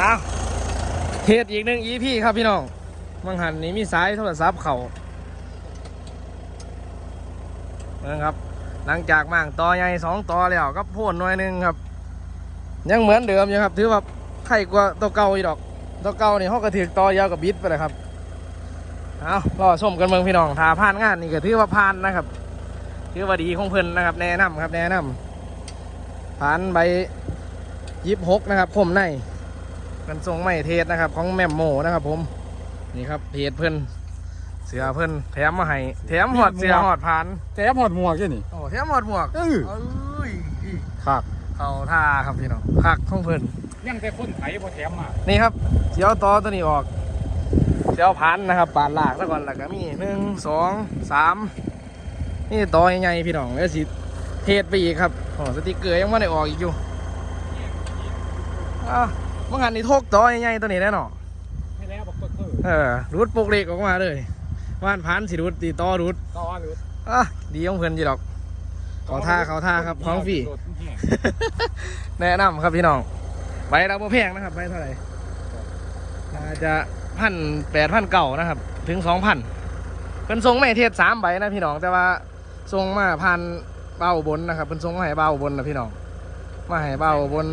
อ้าวเหตุอีกหนึ่ง EP ครับพี่น้องมังหันนี้มีสายโทรศัพท์เขานะครับ หลังจากมั่งต่อใหญ่สองต่อแล้วก็พ่นหน่อยหนึงครับ ยังเหมือนเดิมอยู่ครับ ถือว่าไข่กว่าตัวเก่าอีดอก ตัวเก่านี่เขาก็ถือต่อยาวกับบิดไปเลยครับเอารอชมกันเมืองพี่น้องถ้าผ่านงานนี่ก็ถือว่าผ่านนะครับถือว่าดีของเพิ่นนะครับ แนะนำครับแนะนำผ่านใบยิบหกนะครับผมใน กันทรงไม่เทศนะครับ ของแมมโมนะครับผมนี่ครับเพจเพิ่นเสือเพิ่นแถมมาให้แถมหอดเสือหอดผ่านแต้มหอดหมวกแค่นี่โอ้แถมหอดหมวกเออเอ้ยครับเขาท่าครับพี่น้องคักของเพิ่นยังแต่คนไถพอแถมมานี่ครับเสียวต่อตัวนี้ออกเสียวพันนะครับปาดลากซะก่อนแล้วก็มีหนึ่งสองสามนี่ต่อใหญ่ๆพี่น้องแล้วสิเทศไปอีกครับโอ้สติกเกอร์ยังไม่ได้ออกอีกอยู่อ้า วเมื่อหันนี่ทกต่อใหญ่ๆตัวนี้แน่นอนให้แล้วบอกตัวคือเออรูดปกเล็กออกมาเลยว่านพันสิรูดตีต่อรูดต่อหรืออะดีของเพิ่นจีดอกเขาท่าเขาท่าครับของฟรีโดดแห้งแนะนำครับพี่น้องใบเราบ่แพงนะครับใบเท่าไหร่น่าจะพันแปดพันเก่านะครับ ถึงสองพันเป็นทรงไม่เทียบสามใบนะพี่น้องแต่ว่าทรงมาพันเบ้าบนนะครับเป็นทรงมาให้เบ้าบนนะพี่น้องมาให้เบ้าบน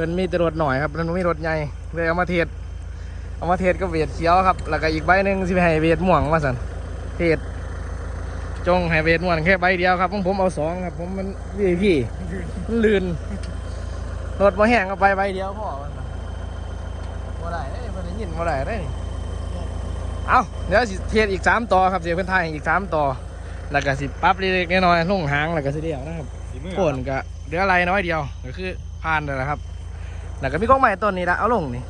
เป็นมีแต่รถหน่อยครับเป็นมีรถใหญ่เลยเอามาเทียบเอามาเทียบกับเวทเขียวครับ แล้วก็อีกใบหนึ่งสิไปให้เวทม่วงมาสันเทียบจงให้เวทม่วงแค่ใบเดียวครับของผมเอาสองครับ ผมมันวีพี่มันลื่นรถมาแห้งก็ไปใบเดียวพอมันน่ะบ่ได้เด้บ่ได้ยินบ่ได้เด้เอาเดี๋ยวสิเทศอีกสามต่อครับเสียเพื่อนไทยอีกสามต่อแล้วก็สิปรั๊บเล็กๆน้อยๆลงหางแล้วก็สิเดียวนะครับสีมือโคนก็เหลืออะไรน้อยเดียวก็คือผ่านแล้วนะครับ แล้วก็มีกล้องใหม่ต้นนี้ละเอาลงนี่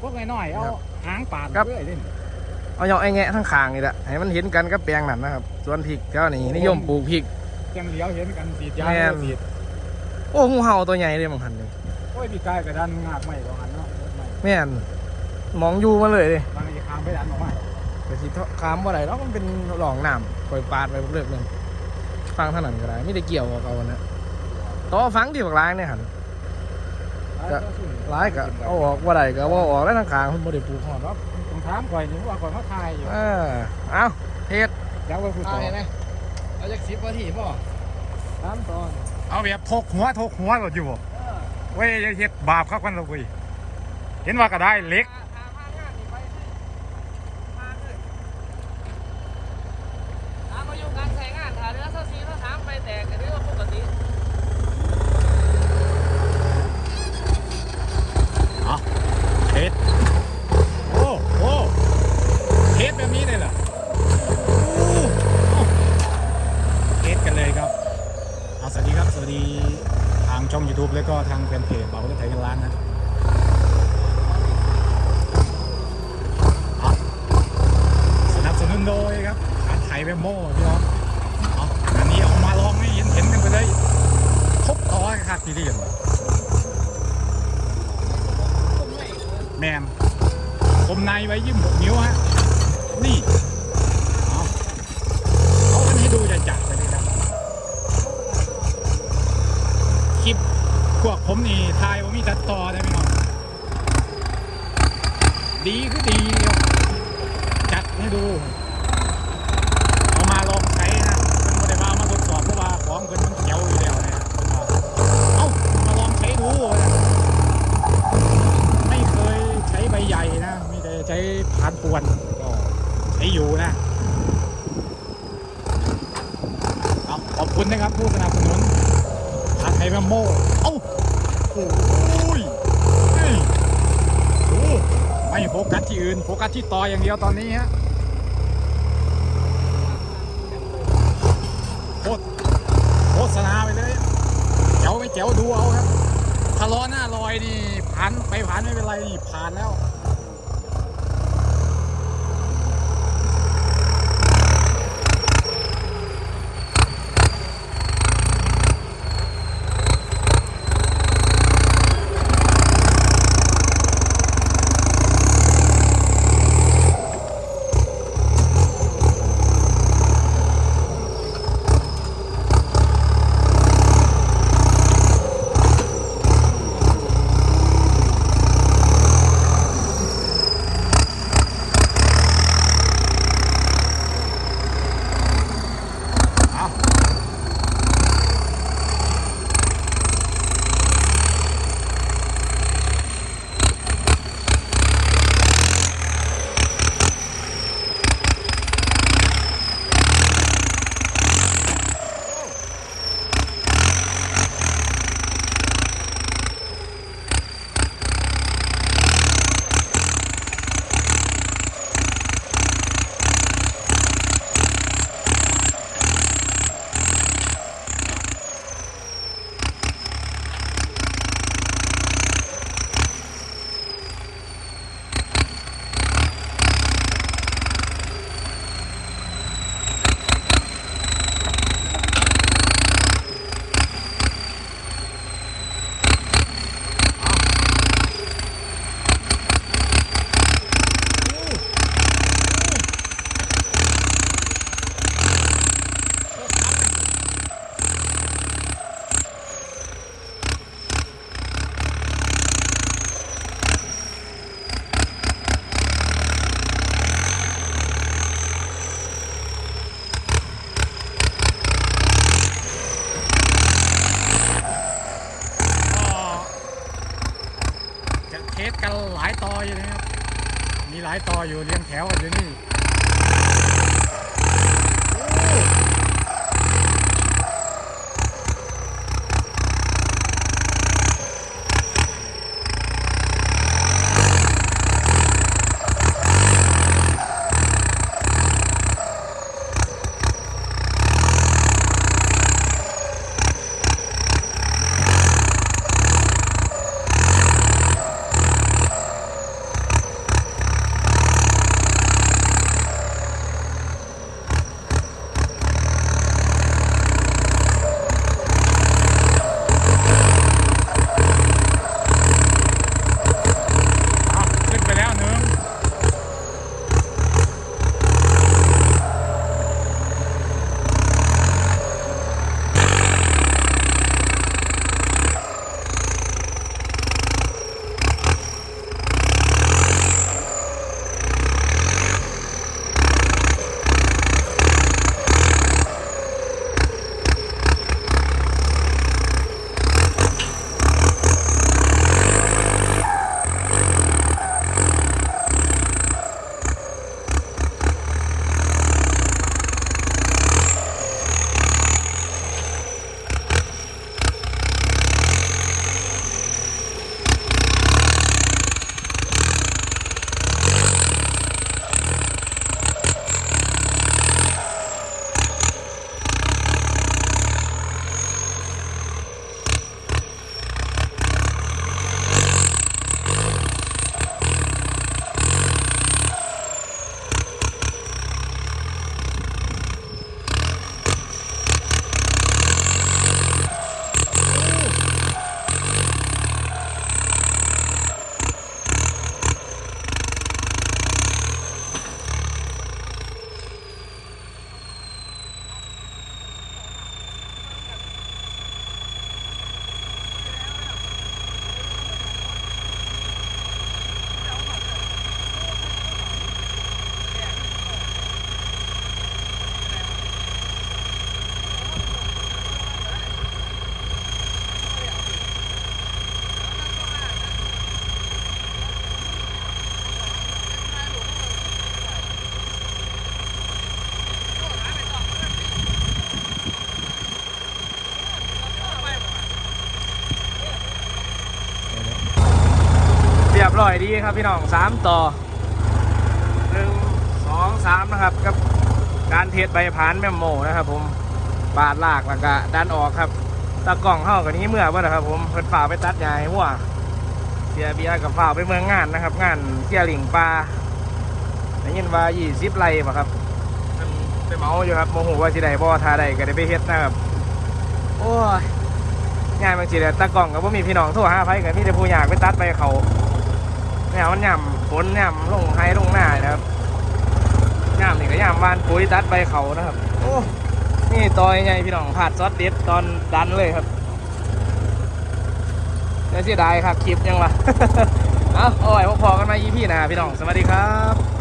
พวกน้อยๆเอาหางปาดครับ เรื่อยเล่นเอาเหยาะไอ้แงะทั้งคางนี่ละให้มันเห็นกันกับแปลงนั่นนะครับส่วนพริกแถวนี้นิยมปลูกพริก จังเหลียวเห็นกันสีดยาแม่น สีดโอ้งูเห่าตัวใหญ่เลยมังหันนี่โอ้ยพี่กายกระดันงากไม่กองหันเนาะรถใหม่แม่นมองอยู่มาเลยเลยบางทีคามไปดันออกมาแต่สิคามว่าไรเนาะมันเป็นหลองน้ำปล่อยปลาดไปเรื่อยๆฟังเท่านั้นก็ได้ไม่ได้เกี่ยวกับเขานะต่อฟังที่บักร้ายเนี่ยหัน ก็ร้ายก็เอาออกว่าไรก็ว่าออกแล้วทางกลางมันบ่ได้ปลูกหอดหรอกต้องถามก่อนนี่ว่าก่อนเขาทายอยู่เออเอาเทศเดี๋ยวไปพูดต่อเอาจากสิบนาทีป่ะสามตอนเอาแบบทกหัวทกหัวก็อยู่บ่เว้ยอย่าเฮ็ดบาปเข้ากันเราเว้ยเห็นว่าก็ได้เหล็ก ถามอายุการใช้งานถ้าเรือเท่าสี่เท่าสามไปแตกก็ถือว่าปกติ เฮ็ดโอ้โอ้เฮ็ดแบบนี้เลยเหรอโอ้เอาเฮ็ดกันเลยครับเอา สวัสดีครับ สวัสดีทางช่อง YouTube แล้วก็ทางแฟนเพจเบ่าวรถไถกันล้านนะสนับสนุนโดยครับการไถแบบโม่พี่น้องอันนี้เอามาลองให้เห็นเห็นกันไปเลยทบต่อให้ขาดทีเดียวแมนคมในไว้ยิ้มหกนิ้วฮะนี่เอาเอากันให้ดูจะจัดไปเลยครับ คลิปพวกผมนี่ทายว่า มีตัดต่อได้ไหมครับดีคือดีครับจัดให้ดู เอามาลองใช้นะเป็นโมเดลเอามาทดสอบเพราะว่าของเพิ่นมันเขียวอยู่แล้วเนี่ยเอ้ามาลองใช้ดูนะไม่เคยใช้ใบใหญ่นะมีแต่ใช้พานปวนก็ใช้อยู่นะขอบคุณนะครับผู้สนับสนุนทาไทยแมมโมเอ้า ยโอ้ไม่โฟกัสที่อื่น โฟกัสที่ต่ออย่างเดียวตอนนี้ฮะโคตรโฆษณาไปเลยเจ๋วไม่เจ๋วดูเอาครับถ้าล้อหน้าลอยนี่ผ่านไปผ่านไม่เป็นไรนี่ผ่านแล้ว อยู่นะครับ มีหลายต่ออยู่เรียงแถวกันอยู่นี่ อยดีครับพี่น้องสามต่อหนึ่งสองสามนะครับกับการเทสใบผานแมมโมนะครับผมบาดลากแล้วก็ดันออกครับตากล่องเข้ากับนี้เมื่อว่านะครับ ผมเพิ่นฝ่าไปตัดใหญ่หัวเสียเบียร์กับฝ่าไปเมืองงานนะครับ งานเที่ยหลิงปลาได้ยินว่ายี่สิบไร่ป่ะครับเพิ่นไปเมาอยู่ครับโมโหว่าสิได้บ่ทาได้ก็ได้ไปเฮ็ดนะครับ โอ้ยง่ายบางทีเลยตากล่องก็บ่มีพี่น้องโทรหาไผก็มีแต่ผู้อยากไปตัดไปเขา เนี่ยมันย่ำฝนย่ำลงไฮลงหน้านะครับย่ำนี่ก็ย่ำวานปุ๋ยตัดใบเขานะครับ โอ้ นี่ตอยไงพี่น้องผาดซอสเด็ดตอนดันเลยครับเสียดายครับคลิปยังวะ เอาเอาไว้พอๆกันมา EP หนะพี่น้อง สวัสดีครับ